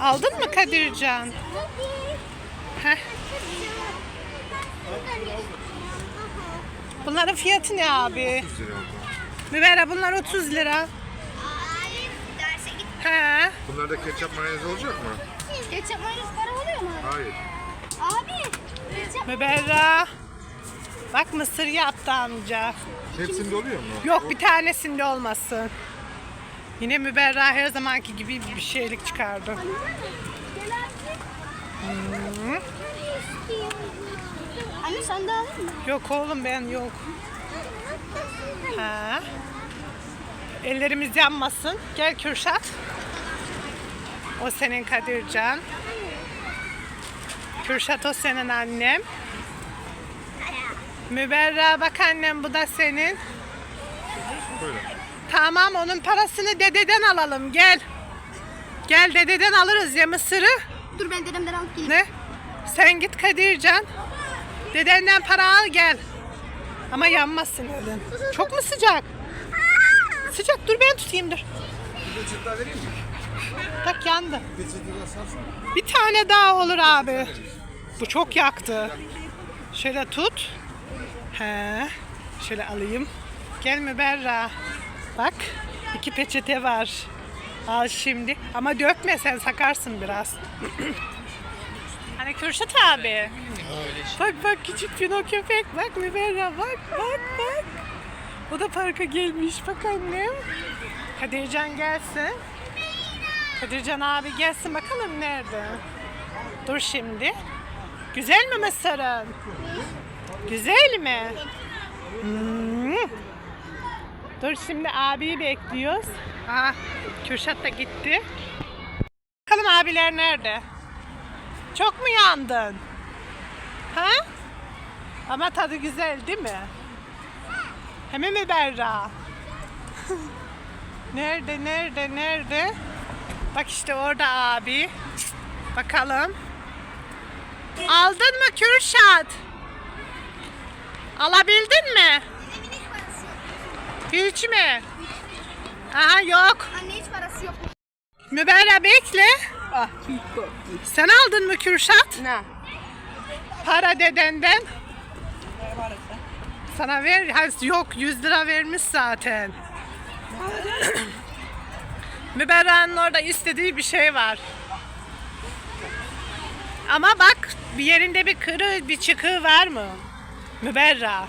Aldın mı Kadircan? Heh. Bunların fiyatı ne abi? Müberra bunlar 30 lira. Abi derse git. He. Bunlarda ketçap mayonez olacak mı? Ketçap mayonez para oluyor mu? Hayır. Abi. Ketçap Müberra. Bak mısır yaptı amca. Hepsinde oluyor mu? Yok bir tanesinde olmasın. Yine Müberra her zamanki gibi bir şeylik çıkardı. Gel abi. Anne sen de alır mı? Yok oğlum ben yok. Ha. Ellerimiz yanmasın. Gel Kürşat. O senin Kadircan. Kürşat o senin annem. Müberra bak annem bu da senin. Böyle. Tamam onun parasını dededen alalım gel. Gel dededen alırız ya mısırı. Dur ben dedemden alıp geleyim. Ne? Sen git Kadircan. Dedenden para al gel. Ama yanmasın elin. Çok mu sıcak? Sıcak dur ben tutayım dur. Peçete vereyim mi? Bak yandı. Bir tane daha olur abi. Bu çok yaktı. Şöyle tut. He. Şöyle alayım. Gel Müberra. Bak iki peçete var. Al şimdi. Ama dökme sen sakarsın biraz. hani Kürşat abi. Bak bak küçük Pino köpek. Bak Müberra bak bak bak. O da parka gelmiş. Bak annem. Kadircan gelsin. Kadircan abi gelsin bakalım nerede? Dur şimdi. Güzel mi mısırın? Güzel mi? Hmm. Dur şimdi abiyi bekliyoruz. Aha, Kürşat da gitti. Bakalım abiler nerede? Çok mu yandın? Ha? Ama tadı güzel değil mi? Hemen mi Berra? nerede, nerede, nerede? Bak işte orada abi. Bakalım. Aldın mı Kürşat? Alabildin mi? Hiç mi? Aha yok. Anne hiç parası yok. Müberra bekle. Ah, Sen aldın mı Kürşat? Ne? Para dedenden. Sana ver. Hayır, yok 100 lira vermiş zaten. Müberra'nın orada istediği bir şey var. Ama bak bir yerinde bir kırı bir çıkığı var mı? Müberra.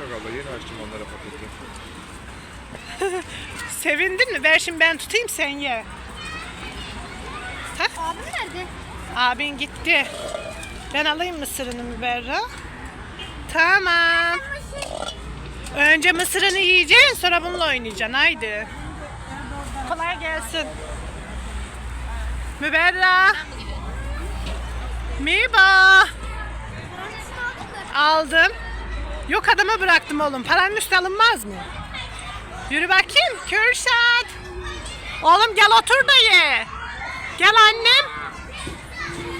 Yok abla yeni açtım onlara paketi. Sevindin mi? Ver şimdi ben tutayım sen ye. Abim nerede? Abin gitti. Ben alayım mısırını Müberra. Tamam. Önce mısırını yiyeceksin sonra bununla oynayacaksın. Haydi. Kolay gelsin. Müberra. Miba. Aldım. Yok adama bıraktım oğlum. Paranın üstü alınmaz mı? Yürü bakayım. Kürşat. Oğlum gel otur da ye. Gel annem.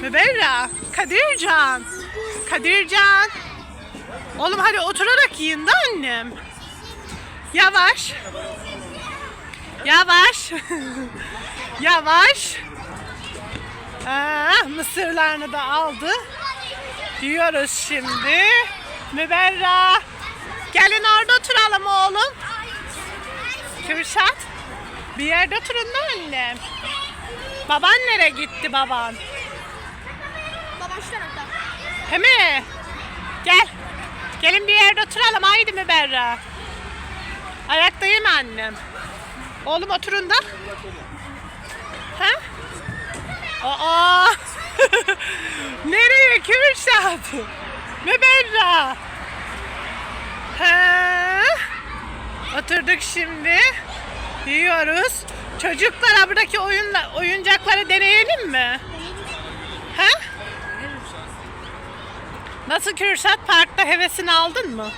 Müberra. Kadircan. Kadircan. Oğlum hadi oturarak yiyin de annem. Yavaş. Yavaş. Yavaş. Aa, mısırlarını da aldı. Diyoruz şimdi. Müberra. Gelin orada oturalım oğlum. Kürşat. Bir yerde oturun da annem. Baban nereye gitti baban? Babam şu tarafta. Hemen. Gel. Gelin bir yerde oturalım. Haydi mi Berra? Ayaktayım annem. Oğlum oturun da. Ha? Aa. Nereye Kürşat? Ne Ha? Oturduk şimdi. Yiyoruz. Çocuklara buradaki oyunla, oyuncakları deneyelim mi? Ha? Nasıl Kürşat parkta hevesini aldın mı?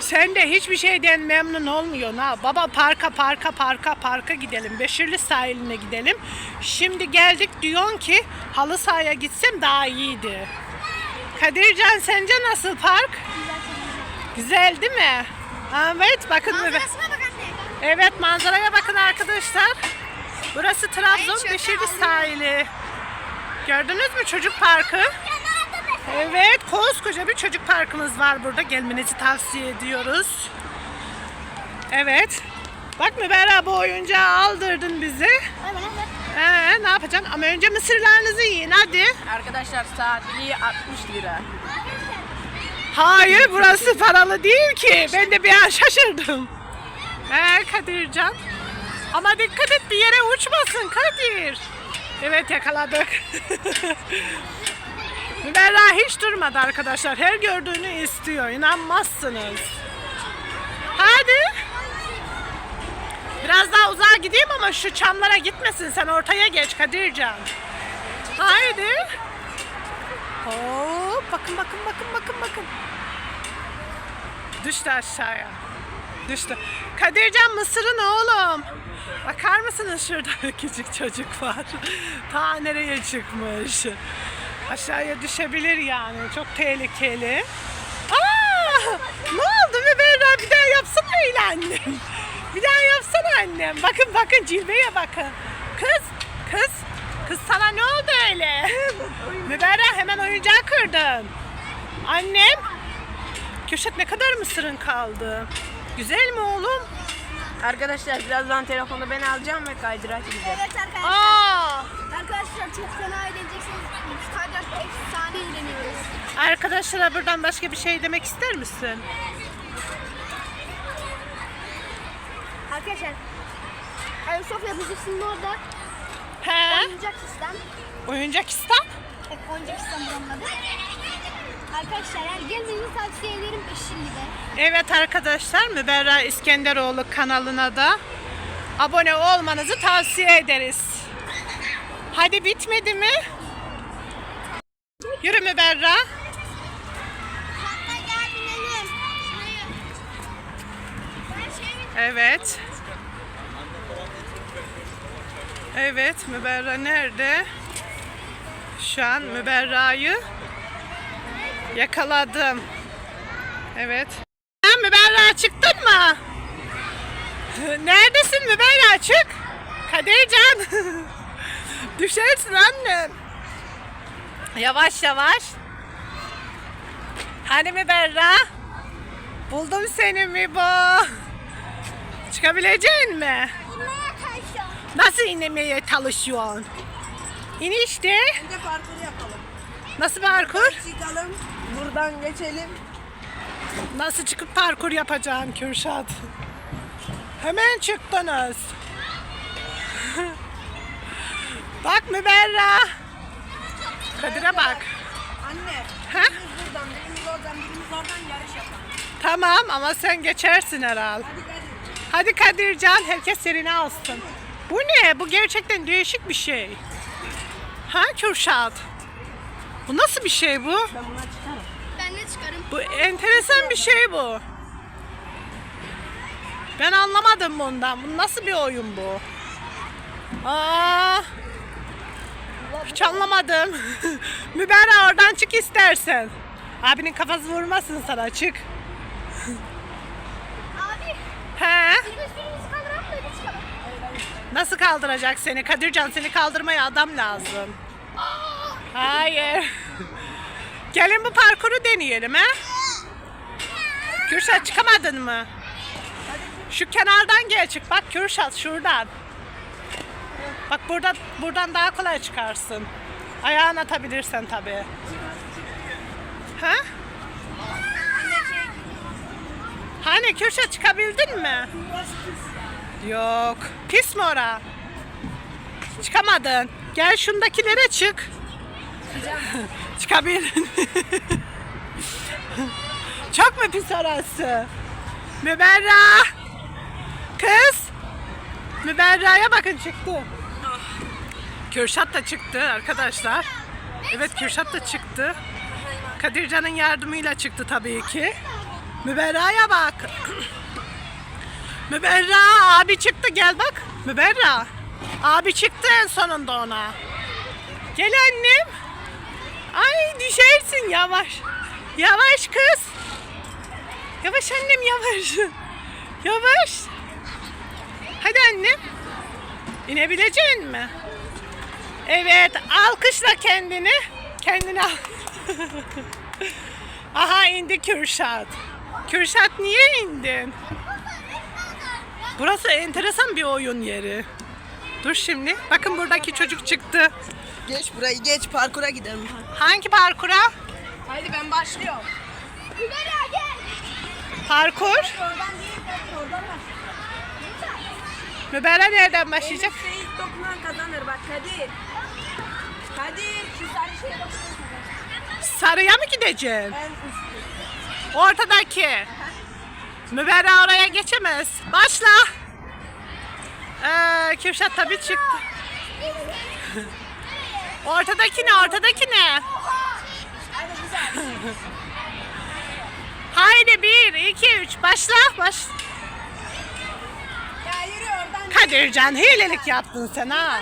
Sen de hiçbir şeyden memnun olmuyorsun ha. Baba parka parka parka parka gidelim. Beşirli sahiline gidelim. Şimdi geldik diyorsun ki halı sahaya gitsem daha iyiydi. Kadircan sence nasıl park? Güzel değil mi? Evet bakın. Manzarasına bak anne. Evet manzaraya bakın arkadaşlar. Burası Trabzon Beşeri sahili. Gördünüz mü çocuk parkı? Evet, koskoca bir çocuk parkımız var burada. Gelmenizi tavsiye ediyoruz. Evet. Bak Müberra bu oyuncağı aldırdın bize. Hemen. Ee, ne yapacaksın? Ama önce mısırlarınızı yiyin hadi. Arkadaşlar saatliği 60 lira. Hayır burası paralı değil ki. Ben de bir an şaşırdım. Ee Kadircan. Ama dikkat et bir yere uçmasın Kadir. Evet yakaladık. Müberra hiç durmadı arkadaşlar. Her gördüğünü istiyor. İnanmazsınız. Hadi. Biraz daha uzağa gideyim ama şu çamlara gitmesin. Sen ortaya geç Kadircan. Haydi. Hop bakın bakın bakın bakın bakın. Düştü aşağıya. Düştü. Kadircan mısırın oğlum. Bakar mısınız şurada küçük çocuk var. Ta nereye çıkmış. Aşağıya düşebilir yani. Çok tehlikeli. Aa! Ne oldu Müberra? Bir daha yapsana öyle annem. Bir daha yapsana annem. Bakın bakın cilveye bakın. Kız, kız. Kız sana ne oldu öyle? Müberra hemen oyuncağı kırdın. Annem. Kürşat ne kadar mısırın kaldı? Güzel mi oğlum? Arkadaşlar birazdan telefonu ben alacağım ve kaydırak gideceğim. Evet arkadaşlar. Aa! Arkadaşlar çok fena eğleneceksiniz. Kaydırakta efsane eğleniyoruz. Arkadaşlara buradan başka bir şey demek ister misin? Arkadaşlar. Ayasofya Müzesi'nin orada He? oyuncak sistem. Oyuncakistan? Evet, oyuncak sistem buranın adı. Arkadaşlar yani gelmenizi tavsiye ederim eşimle de. Evet arkadaşlar Müberra İskenderoğlu kanalına da abone olmanızı tavsiye ederiz. Hadi bitmedi mi? Yürü Müberra. Şey Evet. Evet Müberra nerede? Şu an Müberra'yı yakaladım. Evet. Müberra çıktın mı? Neredesin Müberra çık. Kadircan. Düşersin annem. Yavaş yavaş. Hani Müberra? Buldum seni Mibo. Çıkabilecek mi? Nasıl inmeye çalışıyorsun? İn işte. Bir de parkur yapalım. Nasıl parkur? Çıkalım. Buradan geçelim. Nasıl çıkıp parkur yapacaksın Kürşat? Hemen çıktınız. bak Müberra. Kadir'e bak. Anne. Ha? Birimiz buradan, birimiz oradan, birimiz oradan yarış yapalım. Tamam ama sen geçersin herhal. Hadi hadi. Hadi Kadircan herkes yerini alsın. Bu ne? Bu gerçekten değişik bir şey. Ha Kürşat? Bu nasıl bir şey bu? Ben buna çıkarım. Ben de çıkarım. Bu enteresan bir şey bu. Ben anlamadım bundan. Bu nasıl bir oyun bu? Aa, hiç anlamadım. Müberra oradan çık istersen. Abinin kafası vurmasın sana çık. Abi He? da öyle çıkalım. Nasıl kaldıracak seni? Kadircan seni kaldırmaya adam lazım. Hayır. Gelin bu parkuru deneyelim ha. Kürşat çıkamadın mı? Şu kenardan gel çık. Bak Kürşat şuradan. Bak burada buradan daha kolay çıkarsın. Ayağını atabilirsen tabii. Ha? Hani Kürşat çıkabildin mi? Yok. Pis mi ora? Çıkamadın. Gel şundakilere çık. Çıkabildin. Çok mu pis orası? Müberra. Kız. Müberra'ya bakın çıktı. Kürşat da çıktı arkadaşlar. Evet Kürşat da çıktı. Kadircan'ın yardımıyla çıktı tabii ki. Müberra'ya bak. Müberra abi çıktı gel bak. Müberra. Abi çıktı en sonunda ona. Gel annem. Ay düşersin yavaş. Yavaş kız. Yavaş annem yavaş. Yavaş. Hadi annem. İnebilecek mi? Evet, alkışla kendini. Kendini al. Aha indi Kürşat. Kürşat niye indin? Burası enteresan bir oyun yeri. Dur şimdi. Bakın buradaki çocuk çıktı. Geç burayı geç parkura gidelim. Hangi parkura? Haydi ben başlıyorum. Hümeyra gel. Parkur. Oradan değil oradan başla. Müberra nereden başlayacak? Elif'e ilk dokunan kazanır bak Kadir. Kadir şu sarı şeye dokunan Sarıya mı gideceksin? En üstü. Ortadaki. Müberra oraya geçemez. Başla. Ee, Kürşat tabii çıktı. Ortadaki ne? Ortadaki ne? Haydi bir, iki, üç. Başla. Baş. ya yürü oradan. Kadircan hilelik yaptın sen ha.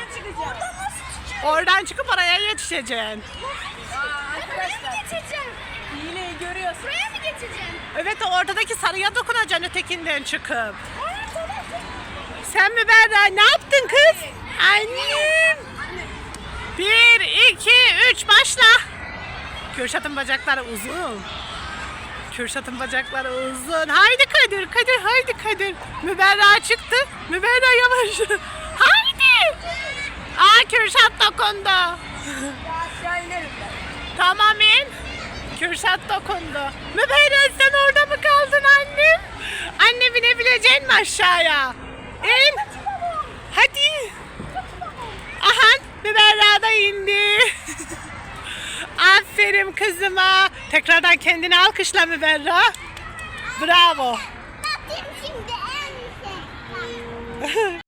Oradan çıkıp oraya yetişeceksin. Aa, Buraya mı arkadaşlar geçeceğim? Buraya mı geçeceğim? Evet o ortadaki sarıya dokunacaksın ötekinden çıkıp. Sen mi Berra? Ne yaptın kız? Annem. Bir, iki, üç, başla. Kürşat'ın bacakları uzun. Kürşat'ın bacakları uzun. Haydi Kadir, Kadir, haydi Kadir. Müberra çıktı. Müberra yavaş. Haydi. Aa Kürşat dokundu. Tamam in. Kürşat dokundu. Müberren sen orada mı kaldın annem? Anne binebilecek mi aşağıya? İn. Hadi. Aha Müberra da indi. Aferin kızıma. Tekrardan kendini alkışla Müberra. Bravo.